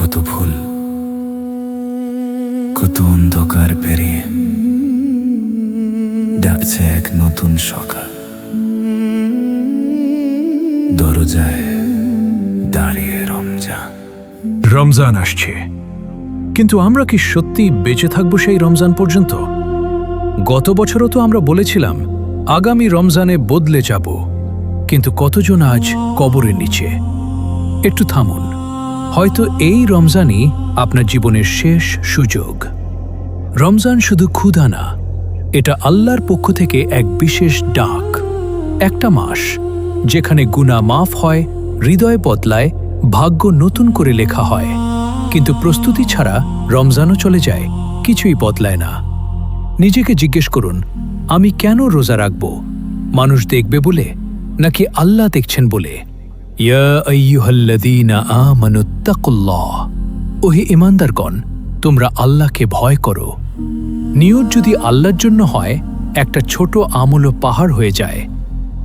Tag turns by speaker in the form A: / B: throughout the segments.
A: কত ভুল, কত অন্ধকার পেরিয়ে ডাকছে এক নতুন সকাল। দরজায় দাঁড়িয়ে রমজান।
B: রমজান আসছে। কিন্তু আমরা কি সত্যি বেঁচে থাকব সেই রমজান পর্যন্ত? গত বছরও তো আমরা বলেছিলাম, আগামী রমজানে বদলে যাব। কিন্তু কতজন আজ কবরের নিচে? একটু থামুন। হয়তো এই রমজানই আপনার জীবনের শেষ সুযোগ। রমজান শুধু ক্ষুধা না, এটা আল্লাহর পক্ষ থেকে এক বিশেষ ডাক। একটা মাস যেখানে গুণা মাফ হয়, হৃদয় বদলায়, ভাগ্য নতুন করে লেখা হয়। কিন্তু প্রস্তুতি ছাড়া রমজানও চলে যায়, কিছুই বদলায় না। নিজেকে জিজ্ঞেস করুন, আমি কেন রোজা রাখব? মানুষ দেখবে বলে, নাকি আল্লাহ দেখছেন বলে? ওহে ইমানদারগণ, তোমরা আল্লাহকে ভয় করো। নিয়ত যদি আল্লাহর জন্য হয়, একটা ছোট আমূল পাহাড় হয়ে যায়।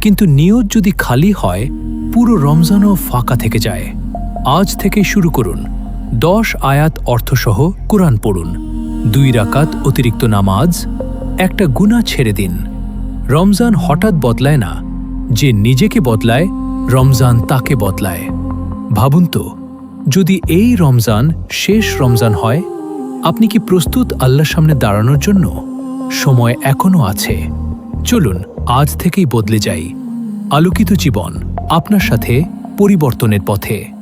B: কিন্তু নিয়ত যদি খালি হয়, পুরো রমজানও ফাঁকা থেকে যায়। আজ থেকে শুরু করুন। দশ আয়াত অর্থসহ কোরআন পড়ুন। দুই রাকাত অতিরিক্ত নামাজ, একটা গুণা ছেড়ে দিন। রমজান হঠাৎ বদলায় না। যে নিজেকে বদলায় রমজান তাকে বদলায়। ভাবুন তো, যদি এই রমজান শেষ রমজান হয়, আপনি কি প্রস্তুত আল্লাহর সামনে দাঁড়ানোর জন্য? সময় এখনও আছে। চলুন, আজ থেকেই বদলে যাই। আলোকিত জীবন আপনার সাথে পরিবর্তনের পথে।